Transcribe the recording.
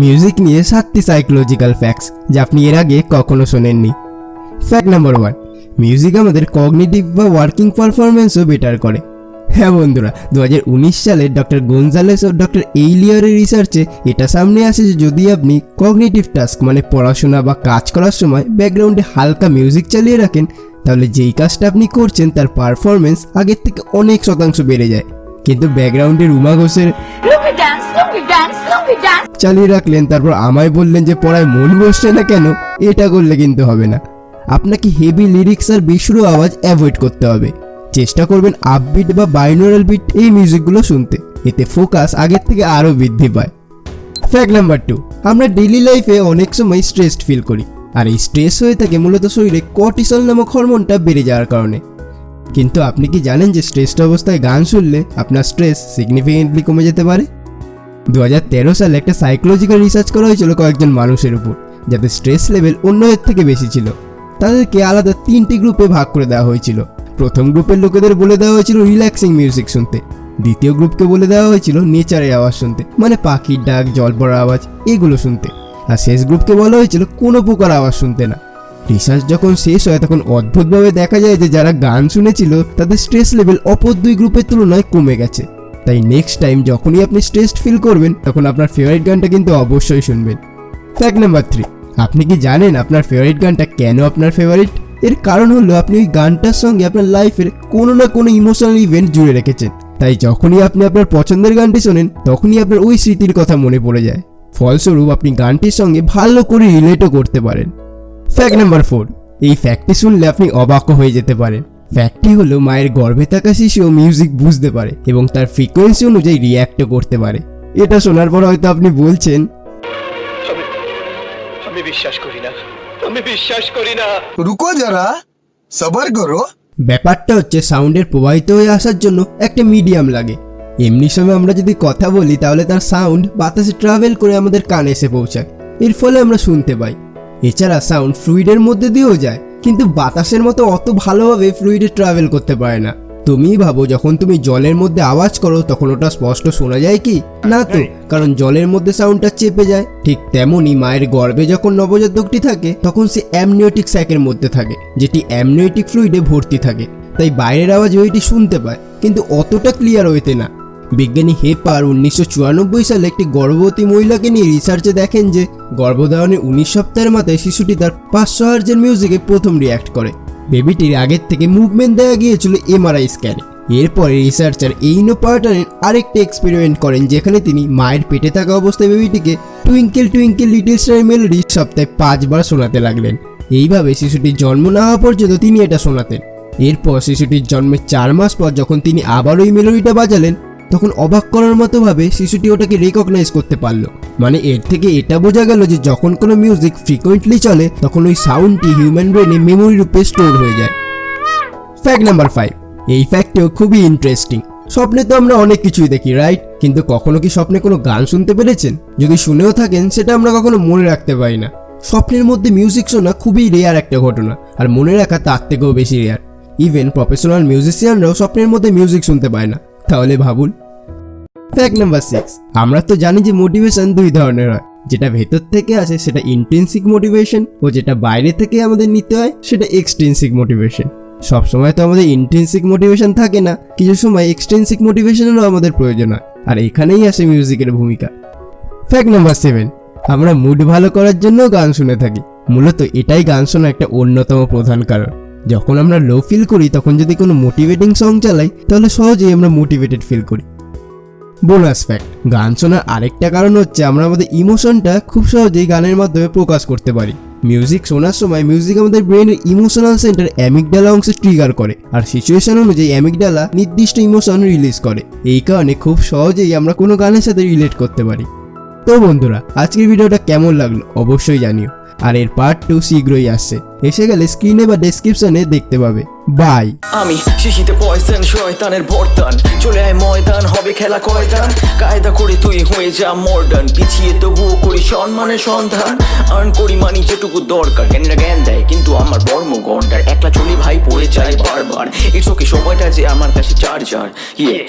Music নিয়ে সাতটি psychological facts যা আপনি এর আগে কখনো শোনেননি। ফ্যাক্ট নাম্বার ওয়ান মিউজিক আমাদের কগনিটিভ বা ওয়ার্কিং পারফরমেন্সও বেটার করে। হ্যাঁ বন্ধুরা দু হাজার উনিশ সালে ডক্টর গোনজালেস ও ডক্টর এইলিয়ারের রিসার্চে এটা সামনে আসে যে যদি আপনি কগনিটিভ টাস্ক মানে পড়াশোনা বা কাজ করার সময় ব্যাকগ্রাউন্ডে হালকা মিউজিক চালিয়ে রাখেন, তাহলে যেই কাজটা আপনি করছেন তার পারফরমেন্স আগের থেকে অনেক শতাংশ বেড়ে যায়। কিন্তু ব্যাকগ্রাউন্ডে রুমা ঘোষের. চালিয়ে রাখলেন তারপর আমায় বললেন যে পড়ায় মন বসছে না কেন? এটা করলে কিন্তু হবে না। আপনাকে হেভি লিরিক্স আর বিশুরু আওয়াজ অ্যাভয়েড করতে হবে। চেষ্টা করবেন আপবিট বা বাইনোরাল বিট এই মিউজিকগুলো শুনতে। এতে ফোকাস আগের থেকে আরও বৃদ্ধি পায়। ফ্যাক্ট নাম্বার টু আমরা ডেইলি লাইফে অনেক সময় স্ট্রেসড ফিল করি। আর এই স্ট্রেস হয়ে থাকে মূলত শরীরে কর্টিসল নামক হরমোনটা বেড়ে যাওয়ার কারণে। কিন্তু আপনি কি জানেন যে স্ট্রেসড অবস্থায় গান শুনলে আপনার স্ট্রেস সিগনিফিকেন্টলি কমে যেতে পারে? দু হাজার তেরো সালে একটা সাইকোলজিক্যাল রিসার্চ করা হয়েছিল কয়েকজন মানুষের উপর, যাদের স্ট্রেস লেভেল অন্যদের থেকে বেশি ছিল। তাদেরকে আলাদা তিনটি গ্রুপে ভাগ করে দেওয়া হয়েছিল। প্রথম গ্রুপের লোকেদের বলে দেওয়া হয়েছিল রিল্যাক্সিং মিউজিক শুনতে। দ্বিতীয় গ্রুপকে বলে দেওয়া হয়েছিল নেচারের আওয়াজ শুনতে মানে পাখির ডাক, জল পড়ার আওয়াজ, এগুলো শুনতে। আর শেষ গ্রুপকে বলা হয়েছিল কোনো প্রকার আওয়াজ শুনতে না। রিসার্চ যখন শেষ হয়, তখন অদ্ভুতভাবে দেখা যায় যে যারা গান শুনেছিল, তাদের স্ট্রেস লেভেল অপর দুই গ্রুপের তুলনায় কমে গেছে। তাই নেক্সট টাইম যখনই আপনি স্ট্রেসড ফিল করবেন, তখন আপনার ফেভারিট গানটা কিন্তু অবশ্যই শুনবেন। ফ্যাক্ট নাম্বার থ্রি আপনি কি জানেন আপনার ফেভারিট গানটা কেন আপনার ফেভারিট এর কারণ হলো আপনি ওই গানটার সঙ্গে আপনার লাইফের কোনো না কোনো ইমোশনাল ইভেন্ট জুড়ে রেখেছেন। তাই যখনই আপনি আপনার পছন্দের গানটি শোনেন, তখনই আপনার ওই স্মৃতির কথা মনে পড়ে যায়। ফলস্বরূপ আপনি গানটির সঙ্গে ভালো করে রিলেটও করতে পারেন। ফ্যাক্ট নাম্বার ফোর এই ফ্যাক্টটি শুনলে আপনি অবাক হয়ে যেতে পারেন। ফ্যাক্টটি হলো মায়ের গর্ভে থাকা শিশু মিউজিক বুঝতে পারে এবং তার ফ্রিকোয়েন্সি অনুযায়ী রিয়্যাক্টও করতে পারে। এটা শোনার পর হয়তো আপনি বলছেন আমি বিশ্বাস করি না। আমি বিশ্বাস করি না। রুকো যারা সবার করো। ব্যাপারটা হচ্ছে সাউন্ডের প্রবাহিত হয়ে আসার জন্য একটা মিডিয়াম লাগে। এমনি সময় আমরা যদি কথা বলি তাহলে তার সাউন্ড বাতাসে ট্রাভেল করে আমাদের কানে এসে পৌঁছায়। এর ফলে আমরা শুনতে পাই। এছাড়া সাউন্ড ফ্লুইডের মধ্যে দিয়েও যায় কিন্তু বাতাসের মতো অত ভালোভাবে ফ্লুইডে ট্রাভেল করতে পারে না। তুমিই ভাবো যখন তুমি জলের মধ্যে আওয়াজ করো তখন ওটা স্পষ্ট শোনা যায় কি? না তো কারণ জলের মধ্যে সাউন্ডটা চেপে যায়। ঠিক তেমনই মায়ের গর্ভে যখন নবজাতকটি থাকে তখন সে অ্যামনিওটিক স্যাকের মধ্যে থাকে যেটি অ্যামনিওটিক ফ্লুইডে ভর্তি থাকে। তাই বাইরের আওয়াজ ওইটি শুনতে পায় কিন্তু অতটা ক্লিয়ার হইতে না। বিজ্ঞানী হেপার উনিশশো চুরানব্বই সালে একটি গর্ভবতী মহিলাকে নিয়ে রিসার্চে দেখেন যে গর্ভধারণের উনিশ সপ্তাহের মাথায় শিশুটি তার পাঁচশো হার্জের মিউজিকে প্রথম রিয়াক্ট করে। বেবিটির আগের থেকে মুভমেন্ট দেওয়া গিয়েছিল এমআরআই স্ক্যানে এরপরে রিসার্চার এইনো পার্টারের আরেকটি এক্সপেরিমেন্ট করেন, যেখানে তিনি মায়ের পেটে থাকা অবস্থায় বেবিটিকে twinkle twinkle little star melody সপ্তাহে পাঁচবার শোনাতে লাগলেন। এইভাবে শিশুটির জন্ম না হওয়া পর্যন্ত তিনি এটা শোনাতেন। এরপর শিশুটির জন্মের চার মাস পর যখন তিনি আবার ওই মেলোডিটা বাজালেন তখন অবাক করার মতো ভাবে শিশুটি ওটাকে রেকগনাইজ করতে পারল। মানে এর থেকে এটা বোঝা গেল যে যখন কোনো মিউজিক ফ্রিকোয়েন্টলি চলে, তখন ওই সাউন্ডটি হিউম্যান ব্রেনে মেমোরি রূপে স্টোর হয়ে যায়। ফ্যাক্ট নাম্বার ফাইভ এই ফ্যাক্টটিও খুবই ইন্টারেস্টিং স্বপ্নে তো আমরা অনেক কিছুই দেখি রাইট কিন্তু কখনো কি স্বপ্নে কোনো গান শুনতে পেরেছেন? যদি শুনেও থাকেন, সেটা আমরা কখনো মনে রাখতে পারি না। স্বপ্নের মধ্যে মিউজিক শোনা খুবই রেয়ার একটা ঘটনা, আর মনে রাখা তার থেকেও বেশি রেয়ার ইভেন প্রফেশনাল মিউজিশিয়ানরাও স্বপ্নের মধ্যে মিউজিক শুনতে পায় না। তাহলে ভাবুন। ফ্যাক্ট নাম্বার সিক্স আমরা তো জানি যে মোটিভেশন দুই ধরনের হয়। যেটা ভেতর থেকে আসে, সেটা ইন্টেন্সিক মোটিভেশন ও যেটা বাইরে থেকে আমাদের নিতে হয়, সেটা এক্সটেন্সিক মোটিভেশন সব সময় তো আমাদের ইন্টেন্সিক মোটিভেশন থাকে না, কিছু সময় এক্সটেন্সিক মোটিভেশনেরও আমাদের প্রয়োজন হয়, আর এখানেই আসে মিউজিকের ভূমিকা। ফ্যাক্ট নাম্বার সেভেন আমরা মুড ভালো করার জন্য গান শুনে থাকি। মূলত এটাই গান শোনা একটা অন্যতম প্রধান কারণ। যখন আমরা লো ফিল করি, তখন যদি কোনো মোটিভেটিং সং চালাই, তাহলে সহজেই আমরা মোটিভেটেড ফিল করি। বোনাস ফ্যাক্ট গান শোনার আরেকটা কারণ হচ্ছে আমরা আমাদের ইমোশনটা খুব সহজেই গানের মাধ্যমে প্রকাশ করতে পারি। মিউজিক শোনার সময় মিউজিক আমাদের ব্রেনের ইমোশনাল সেন্টার অ্যামিকডালা অংশে ট্রিগার করে, আর সিচুয়েশন অনুযায়ী অ্যামিকডালা নির্দিষ্ট ইমোশন রিলিজ করে। এই কারণে খুব সহজেই আমরা কোনো গানের সাথে রিলেট করতে পারি। তো বন্ধুরা, আজকের ভিডিওটা কেমন লাগল অবশ্যই জানিও। আর এর পার্ট টু শীঘ্রই আসছে। এসে গেলে স্ক্রিনে বা ডেসক্রিপশনে দেখতে পাবে। বাই আমি শিশিতে পয়সেন শয়তানের বর্তন চলে আয় ময়দান, হবে খেলা কয়দান। কায়দা করে তুই হয়ে যা মর্ডান। পিছিয়ে তবুও করি সম্মানের সন্ধান। আর্ন করি মানি যেটুকু দরকার। জ্ঞানীরা জ্ঞান দেয়, কিন্তু আমার বর্ম গন্ডার। একলা চলি ভাই, পড়ে যায় বারবার। ইটস ওকে সময়টা যে আমার কাছে চার্জার ইয়ে